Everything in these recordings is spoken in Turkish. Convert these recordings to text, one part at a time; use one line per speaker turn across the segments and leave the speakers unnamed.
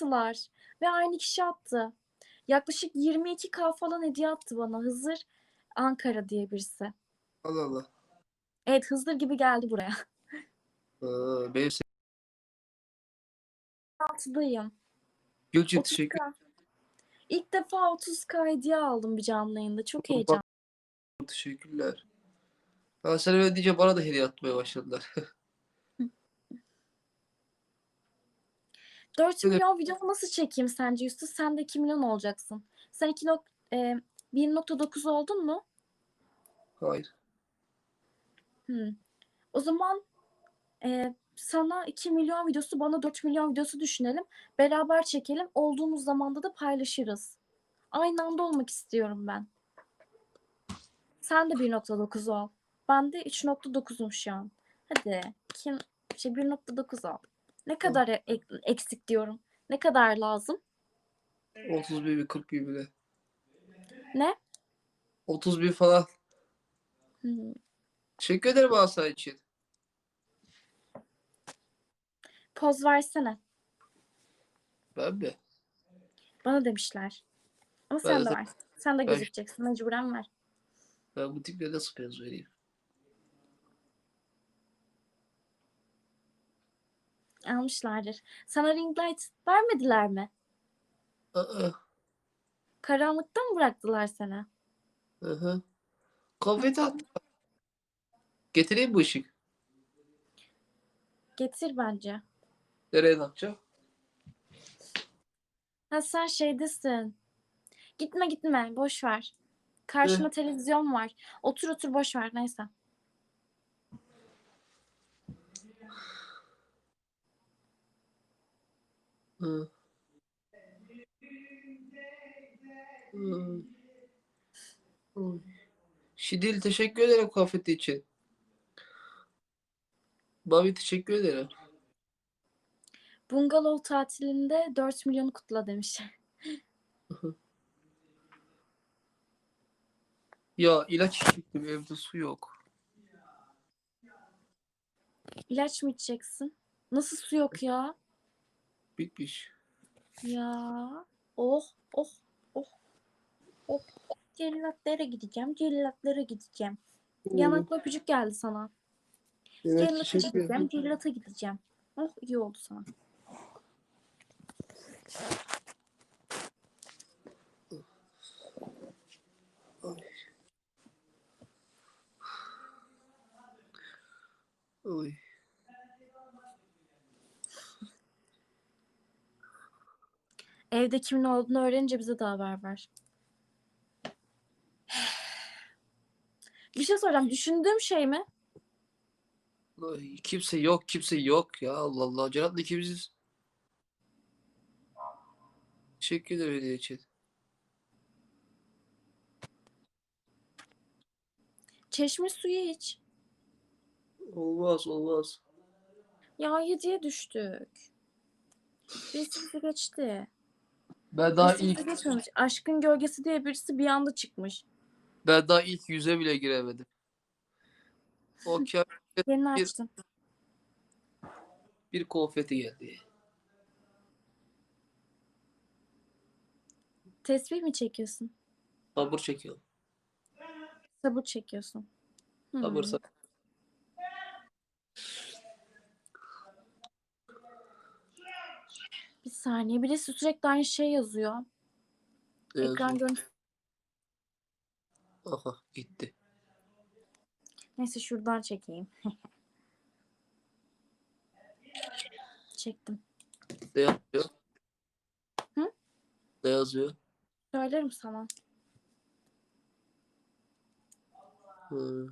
attılar. Ve aynı kişi attı. Yaklaşık 22k falan hediye attı bana. Hızır Ankara diye birisi.
Allah Allah.
Evet Hızır gibi geldi buraya.
Benim se-
Altıdayım.
Gülçin
30K.
teşekkür
İlk defa 30k hediye aldım bir canlı yayında. Çok heyecanlı.
Teşekkürler. Ha, sen öyle deyince bana da hediye atmaya başladılar.
4
Evet.
milyon video nasıl çekeyim sence Yusuf? Sen de 2 milyon olacaksın. Sen 2 nok e, 1.9 oldun mu?
Hayır.
Hmm. O zaman e, sana 2 milyon videosu, bana 4 milyon videosu düşünelim. Beraber çekelim. Olduğumuz zamanda da paylaşırız. Aynı anda olmak istiyorum ben. Sen de 1.9 ol. Ben de 3.9'um şu an. Hadi. Kim, şey 1.9 ol. Ne kadar e- ek- eksik diyorum. Ne kadar lazım?
30 bin mi 40 bin bile.
Ne?
30 bin falan.
Hmm.
Teşekkür ederim Asa için.
Poz versene.
Ben mi?
Bana demişler. Ama
Ben
sen de
de-
ver. Sen de
Ben-
gözükeceksin. Mecburen ver.
Ben bu tiple nasıl poz vereyim?
Almışlardır. Sana ring light vermediler mi?
Aa,
Karanlıkta mı bıraktılar seni?
hı hı. Konfeti at. Getireyim mi ışık?
Getir bence.
Nereye ne yapacağım?
Ha sen şeydesin. Gitme gitme. Boş ver. Karşında televizyon var. Otur otur boş ver. Neyse.
Şidil teşekkür ederim konfeti için. Babi teşekkür ederim.
Bungalov tatilinde 4 milyonu kutla demiş.
Ya ilaç içecektim evde su yok.
İlaç mı içeceksin? Nasıl su yok ya?
Bitmiş.
Ya. Oh oh oh. Oh. Cellatlara gideceğim. Cellatlara gideceğim. Yanaklı öpücük geldi sana.
Evet
Cellata gideceğim.
ederim.
Cellata gideceğim. Oh iyi oldu sana.
Oy.
Evde kimin olduğunu öğrenince bize de haber ver. Bir şey soracağım. Düşündüğüm şey mi?
Ay, kimse yok kimse yok ya Allah Allah. Cenap'la ikimiziz. Teşekkür ederim hediye için.
Çeşme suyu iç.
Olmaz olmaz.
Ya yediye düştük. Bizi geçti.
Ben daha ilk
geçmemiş. Aşkın gölgesi diye birisi bir anda çıkmış.
ben daha ilk yüze bile giremedim. O kağıt
Yeni
Bir-
açtım.
bir konfeti geldi.
Tesbih mi çekiyorsun?
Sabır çekiyorum.
Sabır çekiyorsun. Hmm.
Sabır sabır.
Saniye. Birisi sürekli aynı şey yazıyor.
Ne
Ekran
yazıyor?
görüntüsü.
Aha gitti.
Neyse şuradan çekeyim. Çektim.
Ne yazıyor?
Hı?
Ne yazıyor?
Söylerim sana.
Hı.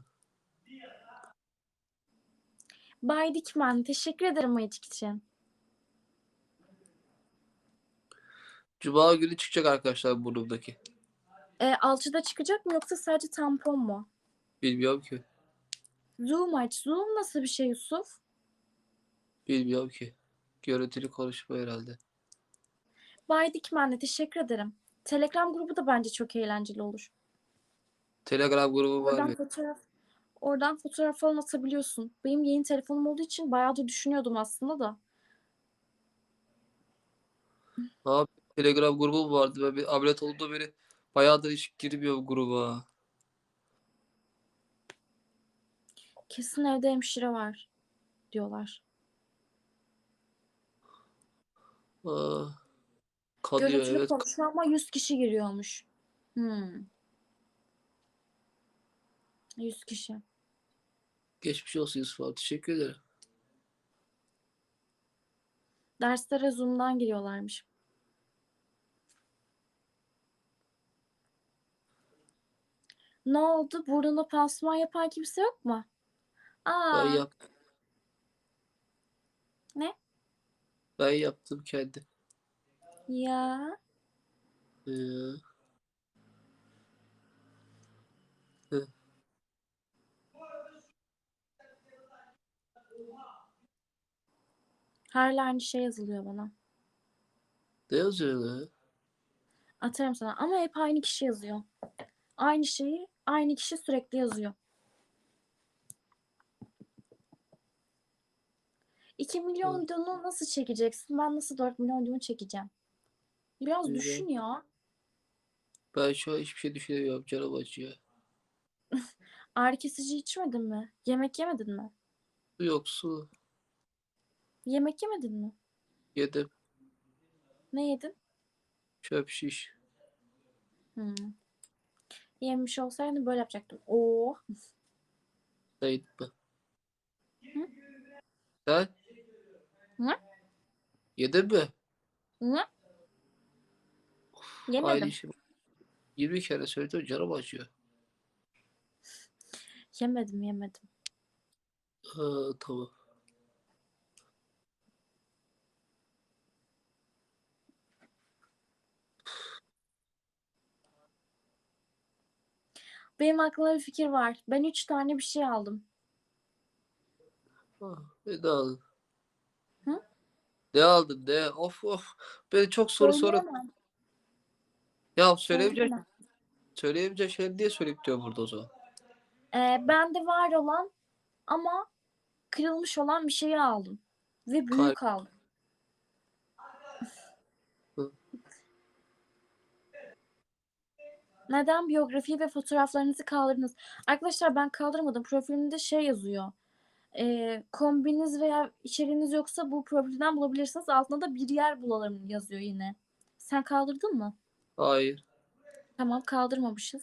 Bay Dikmen. Teşekkür ederim ayıcık için.
Cuma günü çıkacak arkadaşlar burnumdaki.
E, alçıda çıkacak mı yoksa sadece tampon mu?
Bilmiyorum ki.
Zoom aç. Zoom nasıl bir şey Yusuf?
Bilmiyorum ki. Görüntülü konuşma herhalde.
Bay Dikmen'le teşekkür ederim. Telegram grubu da bence çok eğlenceli olur.
Telegram grubu var
Oradan
mı?
fotoğraf oradan fotoğraf falan atabiliyorsun. Benim yeni telefonum olduğu için bayağı da düşünüyordum aslında da.
Abi Telegram grubum vardı. Ben bir ameliyat olduğumda beri bayağıdır hiç girmiyorum gruba.
Kesin evde hemşire var diyorlar.
Aa, kalıyor
Görüntülü
evet.
konuşma ama 100 kişi giriyormuş. Hmm. 100 kişi.
Geçmiş olsun Yusuf abi. Teşekkür ederim.
Derslere Zoom'dan giriyorlarmış. Ne oldu? Burnuna pansuman yapan kimse yok mu? Aa,
Ben yaptım.
Ne?
Ben yaptım kendi.
ya.
Ee,
Hala aynı şey yazılıyor bana.
ne yazıyor lan?
Atarım sana ama hep aynı kişi yazıyor. Aynı şeyi aynı kişi sürekli yazıyor. 2 milyon videonu nasıl çekeceksin? Ben nasıl 4 milyon videonu çekeceğim? Biraz
Güzel.
düşün ya.
Ben şu an hiçbir şey düşünemiyorum. Canım acıyor.
Ağrı kesici içmedin mi? Yemek yemedin mi?
Su yok su.
Yemek yemedin mi?
Yedim.
Ne yedin?
Çöp şiş.
Hmm. Yemiş olsaydın böyle yapacaktım. Oo.
Neydi ben?
Hı?
Sen?
Hı?
Yedin mi?
Hı?
Aynı
Yemedim.
işi 20 kere söyledim canım acıyor.
Yemedim yemedim.
Ha, tamam.
Benim aklımda bir fikir var. Ben üç tane bir şey aldım.
Ha, ne aldın?
Hı?
Ne aldın ne? Of of. Beni çok soru soru.
Söyleyemem.
Ya söyleyemeyecek,
Söyleyemem.
söyleyemeyecek şey niye söyleyip diyor burada o zaman?
Ee, bende var olan ama kırılmış olan bir şeyi aldım. Ve büyük aldım. Neden biyografi ve fotoğraflarınızı kaldırdınız? Arkadaşlar ben kaldırmadım. Profilimde şey yazıyor. Ee, kombiniz veya içeriğiniz yoksa bu profilden bulabilirsiniz. Altında da bir yer bulalım yazıyor yine. Sen kaldırdın mı?
Hayır.
Tamam kaldırmamışız.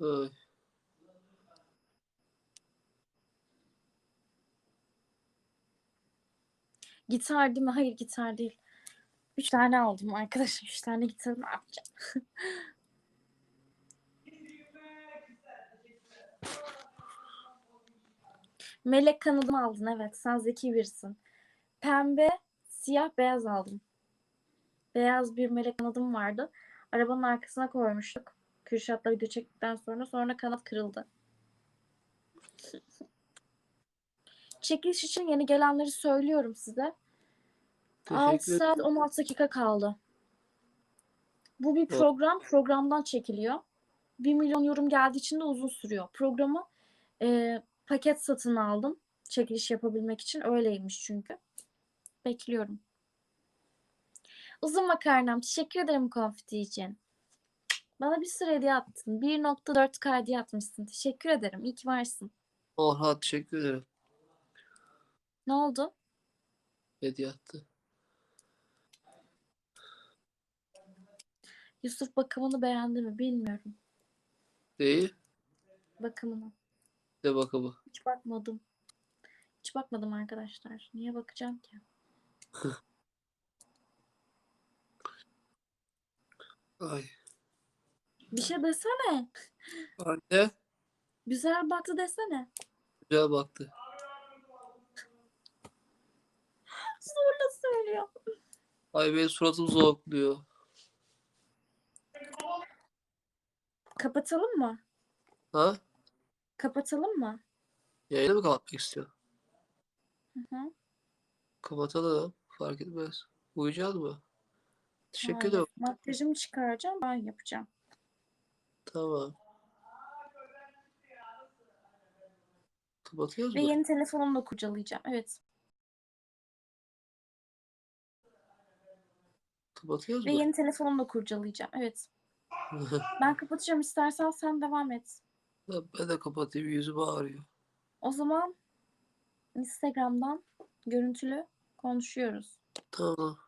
Ay.
Gitar değil mi? Hayır gitar değil. Üç tane aldım arkadaşlar. Üç tane gitarı ne yapacağım? Melek kanadımı aldın evet. Sen zeki birisin. Pembe, siyah, beyaz aldım. Beyaz bir melek kanadım vardı. Arabanın arkasına koymuştuk. Kürşat'la video çektikten sonra. Sonra kanat kırıldı. Çekiliş için yeni gelenleri söylüyorum size. 6
Teşekkür
saat 16 dakika kaldı. Bu bir program. Programdan çekiliyor. 1 milyon yorum geldiği için de uzun sürüyor. Programı e, paket satın aldım. Çekiliş yapabilmek için. Öyleymiş çünkü. Bekliyorum. Uzun makarnam. Teşekkür ederim konfeti için. Bana bir sürü hediye attın. 1.4K hediye atmışsın. Teşekkür ederim. İyi ki varsın.
Orhan teşekkür ederim.
Ne oldu?
Hediye attı.
Yusuf bakımını beğendi mi? Bilmiyorum.
Neyi?
Bakımını.
Ne bakalım.
Hiç bakmadım. Hiç bakmadım arkadaşlar. Niye bakacağım ki?
Ay.
Bir şey desene.
Anne
Güzel baktı desene.
güzel baktı.
Söylüyor.
Ay benim suratım zonkluyor.
Kapatalım mı?
Ha?
Kapatalım mı?
Yayını mı kapatmak istiyor?
Hı hı.
Kapatalım. Fark etmez. Uyuyacağız mı? Teşekkür ederim.
Makyajımı çıkaracağım. Ben yapacağım.
Tamam. Kapatıyoruz
Ve
mu?
yeni telefonumla kurcalayacağım. Evet.
Kapatıyoruz
Ve
mu?
yeni telefonumla kurcalayacağım. Evet. Ben kapatacağım. İstersen sen devam et.
Ben de kapatayım yüzüm ağrıyor.
O zaman Instagram'dan görüntülü konuşuyoruz.
Tamam.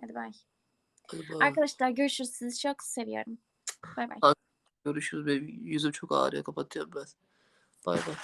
Hadi bay.
Hadi bay.
Arkadaşlar görüşürüz. Sizi çok seviyorum. Bay bay.
Görüşürüz. Benim yüzüm çok ağrıyor. Kapatıyorum ben. Bay bay.